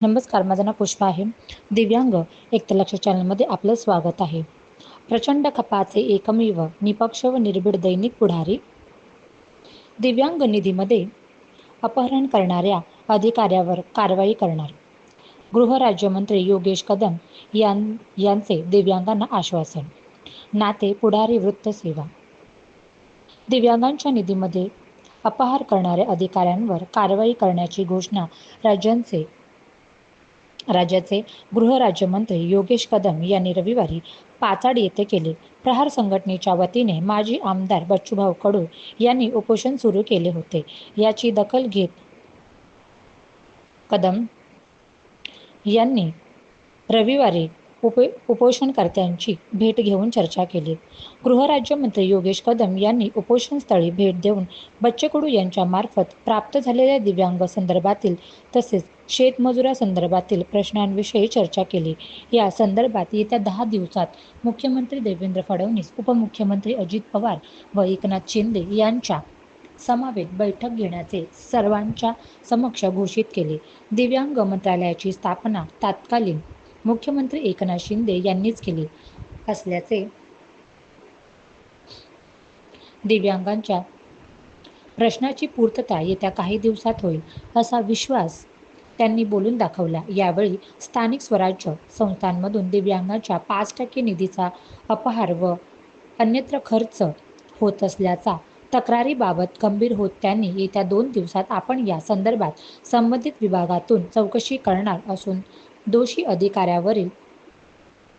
नमस्कार माझं नाव पुष्पा आहे. दिव्यांग एकतलक्ष चॅनलमध्ये आपलं स्वागत आहे. प्रचंड खपाचे एकमेव निपक्ष व निर्भीड दैनिक पुढारी दिव्यांग निधीमध्ये अपहरण करणाऱ्या अधिकाऱ्यावर कारवाई करणार. गृहराज्यमंत्री योगेश कदम यां यांचे दिव्यांगांना आश्वासन. नाते पुढारी वृत्तसेवा दिव्यांगांच्या निधीमध्ये अपहार करणाऱ्या अधिकाऱ्यांवर कारवाई करण्याची घोषणा राज्यांचे राज्याचे गृहराज्यमंत्री योगेश कदम यांनी रविवारी पाचाड येथे केले. प्रहार संघटनेच्या वतीने माजी आमदार बच्चूभाऊ कडू यांनी उपोषण सुरू केले होते. याची दखल घेत कदम यांनी रविवारी उप उपोषणकर्त्यांची भेट घेऊन चर्चा केली. गृहराज्यमंत्री योगेश कदम यांनी उपोषणस्थळी भेट देऊन बच्चे यांच्यामार्फत प्राप्त झालेल्या दिव्यांग संदर्भातील तसेच शेतमजुरासंदर्भातील प्रश्नांविषयी चर्चा केली. या संदर्भात येत्या दहा दिवसात मुख्यमंत्री देवेंद्र फडणवीस उपमुख्यमंत्री अजित पवार व एकनाथ शिंदे यांच्या समावेत बैठक घेण्याचे सर्वांच्या समक्ष घोषित केले. दिव्यांग मंत्रालयाची स्थापना तात्कालीन मुख्यमंत्री एकनाथ शिंदे यांनीच केली असल्याचे दिव्यांगांच्या प्रश्नाची पूर्तता येत्या काही दिवसात होईल असा विश्वास त्यांनी बोलून दाखवला. यावेळी स्थानिक स्वराज्य संस्थांमधून दिव्यांगांच्या पाच टक्के निधीचा अपहार व अन्यत्र खर्च होत असल्याचा तक्रारीबाबत गंभीर होत त्यांनी येत्या दोन दिवसात आपण या संदर्भात संबंधित विभागातून चौकशी करणार असून दोषी अधिकाऱ्यावरील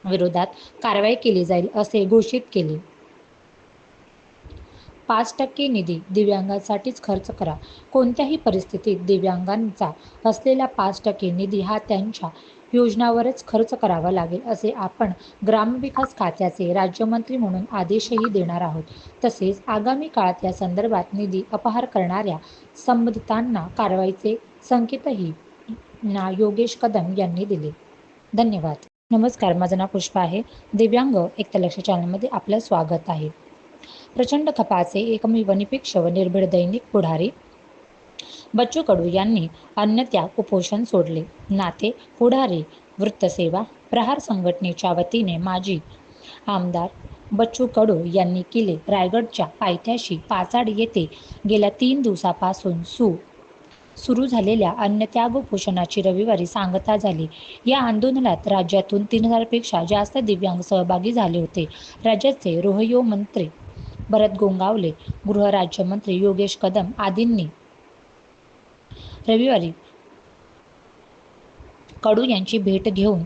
विरोधात कारवाई केली जाईल असे घोषित केले. पाच टक्के निधी दिव्यांगांसाठीच खर्च करा. कोणत्याही परिस्थितीत दिव्यांगांचा असलेला पाच टक्के निधी हा त्यांच्या योजनावरच खर्च करावा लागेल असे आपण ग्रामविकास खात्याचे राज्यमंत्री म्हणून आदेशही देणार आहोत. तसेच आगामी काळात या संदर्भात निधी अपहार करणाऱ्या संबंधितांना कारवाईचे संकेतही ना योगेश कदम यांनी दिले. धन्यवाद. नमस्कार माझं नाव पुष्पा आहे. दिव्यांग एकतलक्ष चॅनलमध्ये आपलं स्वागत आहे. प्रचंड खपाचे एकमेव निपेक्ष व निर्भीड दैनिक पुढारी बच्चू कडू यांनी अन्नत्याग उपोषण सोडले. नाते पुढारी वृत्तसेवा प्रहार संघटनेच्या वतीने माजी आमदार बच्चू कडू यांनी केले. रायगडच्या पायथ्याशी पाचाड येथे गेल्या तीन दिवसापासून सु सुरू झालेल्या अन्नत्याग उपोषणाची रविवारी सांगता झाली. या आंदोलनात राज्यातून तीन हजारपेक्षा जास्त दिव्यांग सहभागी झाले होते. राज्याचे रोहयो मंत्री भरत गोंगावले गृहराज्यमंत्री योगेश कदम आदींनी रविवारी कडू यांची भेट घेऊन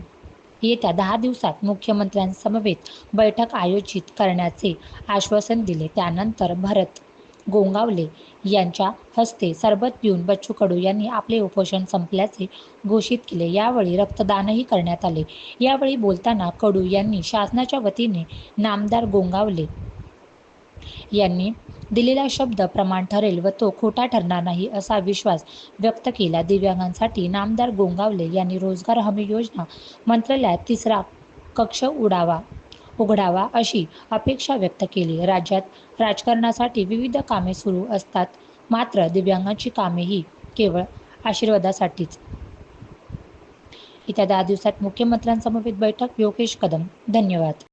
येत्या दहा दिवसात मुख्यमंत्र्यांसमवेत बैठक आयोजित करण्याचे आश्वासन दिले. त्यानंतर भरत गोंगावले यांच्या हस्ते सरबत पिऊन बच्चू कडू यांनी आपले उपोषण संपल्याचे घोषित केले. यावेळी रक्तदानही करण्यात आले. यावेळी बोलताना कडू यांनी शासनाच्या वतीने नामदार गोंगावले यांनी दिलेला शब्द प्रमाण ठरेल व तो खोटा ठरणार नाही असा विश्वास व्यक्त केला. दिव्यांगांसाठी नामदार गोंगावले यांनी रोजगार हमी योजना मंत्रालयात तिसरा कक्ष उडावा. उघडावा अशी अपेक्षा व्यक्त केली. राज्यात राजकारणासाठी विविध कामे सुरू असतात. मात्र दिव्यांगांची कामे ही केवळ आशीर्वादासाठीच. येत्या दहा दिवसात मुख्यमंत्र्यांसमवेत बैठक योगेश कदम. धन्यवाद.